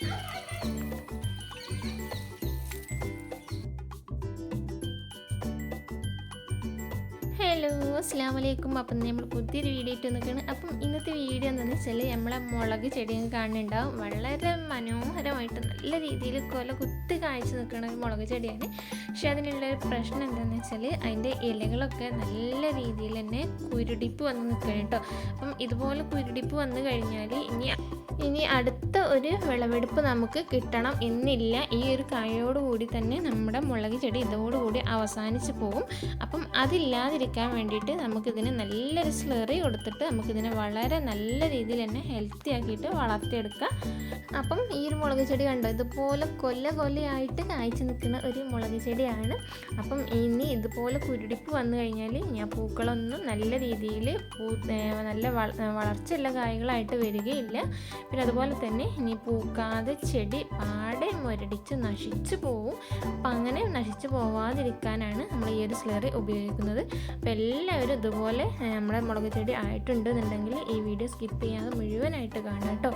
Yeah. Hello അസ്സാം വലൈക്കും അപ്പം നമ്മൾ പുതിയൊരു വീഡിയോ ഇട്ട് നിൽക്കുകയാണ് അപ്പം ഇന്നത്തെ വീഡിയോ എന്താണെന്ന് വെച്ചാൽ നമ്മളെ മുളക് ചെടിയും കാണുന്നുണ്ടാവും. വളരെ മനോഹരമായിട്ട് നല്ല രീതിയിൽ കൊല കുത്തി കാഴ്ച നിൽക്കുന്ന ഒരു മുളക് ചെടിയാണ്. പക്ഷെ അതിനുള്ള ഒരു പ്രശ്നം എന്താണെന്ന് വെച്ചാൽ അതിന്റെ ഇലകളൊക്കെ നല്ല രീതിയിൽ തന്നെ കുരുടിപ്പ് വന്ന് നിൽക്കണം കേട്ടോ. അപ്പം ഇതുപോലെ കുരുടിപ്പ് വന്നു കഴിഞ്ഞാൽ ഇനി ഇനി അടുത്ത ഒരു വിളവെടുപ്പ് നമുക്ക് കിട്ടണം എന്നില്ല. ഈ ഒരു കായോടുകൂടി തന്നെ നമ്മുടെ മുളക് ചെടി ഇതോടുകൂടി അവസാനിച്ച് പോകും. അപ്പം അതില്ലാതിരിക്കാൻ വേണ്ടിയിട്ട് നമുക്കിതിന് നല്ലൊരു സ്ലറി കൊടുത്തിട്ട് നമുക്കിതിനെ വളരെ നല്ല രീതിയിൽ തന്നെ ഹെൽത്തി ആക്കിയിട്ട് വളർത്തിയെടുക്കാം. അപ്പം ഈ ഒരു മുളക് ചെടി കണ്ടോ? ഇതുപോലെ കൊല്ല കൊല്ലയായിട്ട് കായ്ച്ചു നിൽക്കുന്ന ഒരു മുളക് ചെടിയാണ്. അപ്പം ഇനി ഇതുപോലെ കുരുടിപ്പ് വന്നു കഴിഞ്ഞാൽ ഞാൻ പൂക്കളൊന്നും നല്ല രീതിയിൽ പൂ നല്ല വളർച്ചയുള്ള കായ്കളായിട്ട് വരികയില്ല. പിന്നെ അതുപോലെ തന്നെ ഇനി പൂക്കാതെ ചെടി പാടെ മുരടിച്ച് നശിച്ചു പോവും. അപ്പം അങ്ങനെ നശിച്ചു പോവാതിരിക്കാനാണ് നമ്മൾ ഈ ഒരു സ്ലറി ഉപയോഗിക്കുന്നത്. എല്ലാവരും ഇതുപോലെ നമ്മുടെ മുളക് ചെടി ആയിട്ടുണ്ടെന്നുണ്ടെങ്കിൽ ഈ വീഡിയോ സ്കിപ്പ് ചെയ്യാതെ മുഴുവനായിട്ട് കാണാം കേട്ടോ.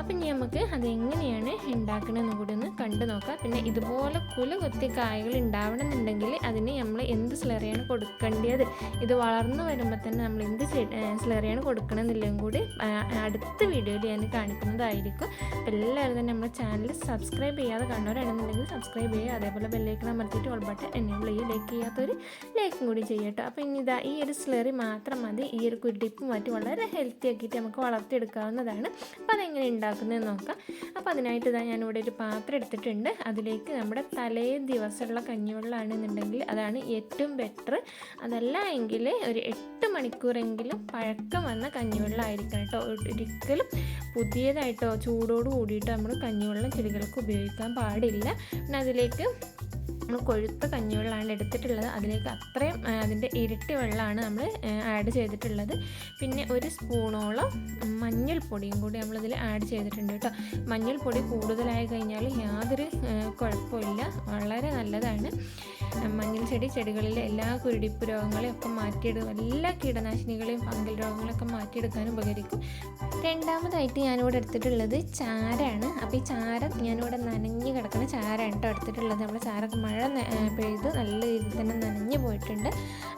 അപ്പം ഇനി നമുക്ക് അതെങ്ങനെയാണ് ഉണ്ടാക്കണമെന്ന് കൂടി ഒന്ന് കണ്ടു നോക്കാം. പിന്നെ ഇതുപോലെ കുല കൊത്തി കായകൾ ഉണ്ടാവണമെന്നുണ്ടെങ്കിൽ അതിന് നമ്മൾ എന്ത് സ്ലറിയാണ് കൊടുക്കേണ്ടത് ഇത് വളർന്നു വരുമ്പോൾ തന്നെ നമ്മൾ എന്ത് സ്ലറിയാണ് കൊടുക്കണമെന്നില്ലെങ്കിൽ കൂടി അടുത്ത വീഡിയോയിൽ ഞാൻ കാണിക്കുന്നതായിരിക്കും. അപ്പം എല്ലാവരും തന്നെ നമ്മുടെ ചാനൽ സബ്സ്ക്രൈബ് ചെയ്യാതെ കണ്ടവരാണെന്നുണ്ടെങ്കിൽ സബ്സ്ക്രൈബ് ചെയ്യുക. അതേപോലെ ബെല്ലൈക്കൺ അമർത്തിയിട്ട് ഓൾ ബട്ടൺ എനേബിൾ ചെയ്യുക. ലൈക്ക് ചെയ്യാത്തൊരു ലൈക്കും കൂടി ചെയ്യട്ടോ അപ്പോൾ ഇനി ഇതാ ഈ ഒരു സ്ലറി മാത്രം മതി. ഈ ഒരു കുരുടിപ്പ് മാറ്റി വളരെ ഹെൽത്തി ആക്കിയിട്ട് നമുക്ക് വളർത്തിയെടുക്കാവുന്നതാണ്. അപ്പോൾ അതെങ്ങനെ ഉണ്ടാക്കുന്നത് നോക്കാം. അപ്പോൾ അതിനായിട്ട് ഇതാ ഞാനിവിടെ ഒരു പാത്രം എടുത്തിട്ടുണ്ട്. അതിലേക്ക് നമ്മുടെ തലേ ദിവസമുള്ള കഞ്ഞിവെള്ളമാണെന്നുണ്ടെങ്കിൽ അതാണ് ഏറ്റവും ബെറ്റർ അതല്ല എങ്കിൽ ഒരു എട്ട് മണിക്കൂറെങ്കിലും പഴക്കം വന്ന കഞ്ഞിവെള്ളമായിരിക്കണം കേട്ടോ. ഒരിക്കലും പുതിയതായിട്ടോ ചൂടോട് കൂടിയിട്ട് നമ്മൾ കഞ്ഞിവെള്ളം ചെടികൾക്ക് ഉപയോഗിക്കാൻ പാടില്ല. പിന്നെ അതിലേക്ക് നമ്മൾ കൊഴുത്ത കഞ്ഞിവെള്ളമാണ് എടുത്തിട്ടുള്ളത്. അതിലേക്ക് അത്രയും അതിന്റെ ഇരട്ടി വെള്ളമാണ് നമ്മൾ ആഡ് ചെയ്തിട്ടുള്ളത്. പിന്നെ ഒരു സ്പൂണോളം മഞ്ഞൾപ്പൊടിയും കൂടി നമ്മളിതിൽ ആഡ് ചെയ്തിട്ടുണ്ട് കേട്ടോ. മഞ്ഞൾപ്പൊടി കൂടുതലായി കഴിഞ്ഞാൽ യാതൊരു കുഴപ്പമില്ല. വളരെ നല്ലതാണ്. മഞ്ഞൾ ചെടി ചെടികളിലെ എല്ലാ കുരുടിപ്പ് രോഗങ്ങളെയും ഒക്കെ മാറ്റിയെടുക്കും. എല്ലാ കീടനാശിനികളെയും ഫംഗൽ രോഗങ്ങളൊക്കെ മാറ്റിയെടുക്കാൻ ഉപകരിക്കും. രണ്ടാമതായിട്ട് ഞാനിവിടെ എടുത്തിട്ടുള്ളത് ചാരാണ്. അപ്പോൾ ഈ ചാര ഞാനിവിടെ നനഞ്ഞ് കിടക്കുന്ന ചാരാണ് കേട്ടോ എടുത്തിട്ടുള്ളത്. നമ്മുടെ ചാരൊക്കെ മഴ പെയ്ത് നല്ല രീതിയിൽ തന്നെ നനഞ്ഞു പോയിട്ടുണ്ട്.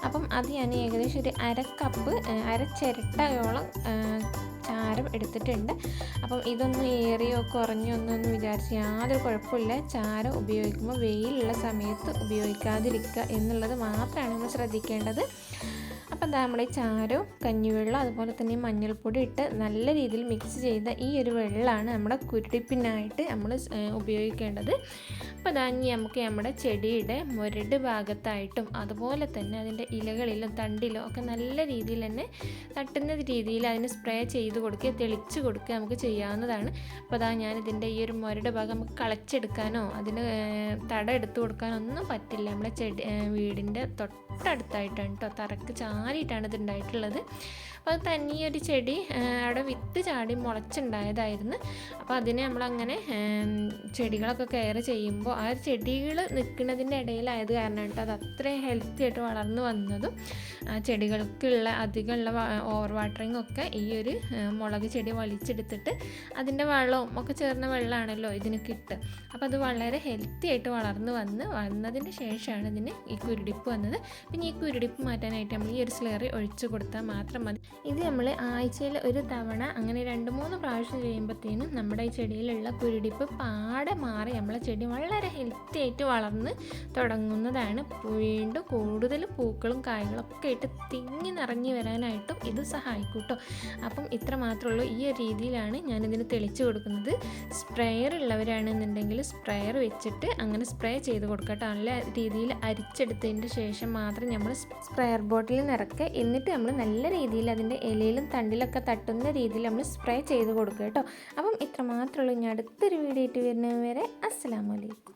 അപ്പം അത് ഞാൻ ഏകദേശം ഒരു അര കപ്പ് അര ചിരട്ടയോളം ചാരം എടുത്തിട്ടുണ്ട്. അപ്പം ഇതൊന്നും ഏറിയോ കുറഞ്ഞോ ഒന്നും വിചാരിച്ച് യാതൊരു കുഴപ്പമില്ല ചാരം ഉപയോഗിക്കുമ്പോൾ വെയിലുള്ള സമയത്ത് ഉപയോഗിക്കാതിരിക്കുക എന്നുള്ളത് മാത്രമാണ് നമ്മൾ ശ്രദ്ധിക്കേണ്ടത്. അപ്പം എന്താ നമ്മുടെ ചാരവും കഞ്ഞിവെള്ളം അതുപോലെ തന്നെ മഞ്ഞൾപ്പൊടി ഇട്ട് നല്ല രീതിയിൽ മിക്സ് ചെയ്ത ഈ ഒരു വെള്ളമാണ് നമ്മുടെ കുരുടിപ്പിനായിട്ട് നമ്മൾ ഉപയോഗിക്കേണ്ടത്. അപ്പോൾ അതാ ഇനി നമുക്ക് നമ്മുടെ ചെടിയുടെ മുരട് ഭാഗത്തായിട്ടും അതുപോലെ തന്നെ അതിന്റെ ഇലകളിലും തണ്ടിലും ഒക്കെ നല്ല രീതിയിൽ തന്നെ തട്ടുന്ന രീതിയിൽ അതിന് സ്പ്രേ ചെയ്ത് കൊടുക്കുക തെളിച്ച് കൊടുക്കുക നമുക്ക് ചെയ്യാവുന്നതാണ്. അപ്പോൾ അതാ ഞാൻ ഇതിന്റെ ഈ ഒരു മുരട് ഭാഗം നമുക്ക് കളച്ചെടുക്കാനോ അതിന് തട എടുത്തു കൊടുക്കാനോ ഒന്നും പറ്റില്ല. നമ്മുടെ ചെടി വീടിന്റെ വീടിന്റെ തൊട്ടടുത്തായിട്ടാണ് കേട്ടോ തറക്ക് ചാരിയിട്ടാണ് ഇത് ഉണ്ടായിട്ടുള്ളത്. അപ്പോൾ അത് തനിയൊരു ചെടി അവിടെ വിത്ത് ചാടി മുളച്ചുണ്ടായതായിരുന്നു. അപ്പോൾ അതിനെ നമ്മളങ്ങനെ ചെടികളൊക്കെ കെയർ ചെയ്യുമ്പോൾ ആ ചെടികൾ നിൽക്കുന്നതിന്റെ ഇടയിലായത് കാരണം കേട്ടോ അത് അത്രയും ഹെൽത്തി ആയിട്ട് വളർന്നു വന്നതും. ആ ചെടികൾക്കുള്ള അധികമുള്ള ഓവർ വാട്ടറിങ് ഒക്കെ ഈ ഒരു മുളക് ചെടി വലിച്ചെടുത്തിട്ട് അതിന്റെ വെള്ളവും ഒക്കെ ചേർന്ന വെള്ളമാണല്ലോ ഇതിന് കിട്ടുക. അപ്പോൾ അത് വളരെ ഹെൽത്തി ആയിട്ട് വളർന്നു വന്ന് വന്നതിന് ശേഷമാണ് ഇതിന് ഈ കുരുടിപ്പ് വന്നത്. പിന്നെ ഈ കുരുടിപ്പ് മാറ്റാനായിട്ട് നമ്മൾ ഈ ഒരു സ്ലേറി ഒഴിച്ചു കൊടുത്താൽ മാത്രം മതി. ഇത് നമ്മൾ ആഴ്ചയിൽ ഒരു തവണ അങ്ങനെ രണ്ട് മൂന്ന് പ്രാവശ്യം ചെയ്യുമ്പോഴത്തേനും നമ്മുടെ ഈ ചെടിയിലുള്ള കുരുടിപ്പ് പാടെ മാറി നമ്മളെ ചെടി വളരെ ഹെൽത്തി ആയിട്ട് വളർന്ന് തുടങ്ങുന്നതാണ്. വീണ്ടും കൂടുതൽ പൂക്കളും കായ്കളും ഒക്കെ ആയിട്ട് തിങ്ങി നിറഞ്ഞു വരാനായിട്ടും ഇത് സഹായിക്കും കേട്ടോ അപ്പം ഇത്ര മാത്രമേ ഉള്ളൂ. ഈ ഒരു രീതിയിലാണ് ഞാനിതിന് തെളിച്ച് കൊടുക്കുന്നത്. സ്പ്രേയർ ഉള്ളവരാണെന്നുണ്ടെങ്കിൽ സ്പ്രേയർ വെച്ചിട്ട് അങ്ങനെ സ്പ്രേ ചെയ്ത് കൊടുക്കാം കേട്ടോ നല്ല രീതിയിൽ അരിച്ചെടുത്തതിന്റെ ശേഷം മാത്രം നമ്മൾ സ്പ്രെയർ ബോട്ടിൽ നിറക്കുക. എന്നിട്ട് നമ്മൾ നല്ല രീതിയിൽ അതിന്റെ ഇലയിലും തണ്ടിലൊക്കെ തട്ടുന്ന രീതിയിൽ നമ്മൾ സ്പ്രേ ചെയ്ത് കൊടുക്കുക കേട്ടോ. അപ്പം ഇത്ര മാത്രമേ ഉള്ളൂ. ഇനി അടുത്തൊരു വീഡിയോ ആയിട്ട് വരുന്നത് വരെ അസ്സലാമലൈക്കും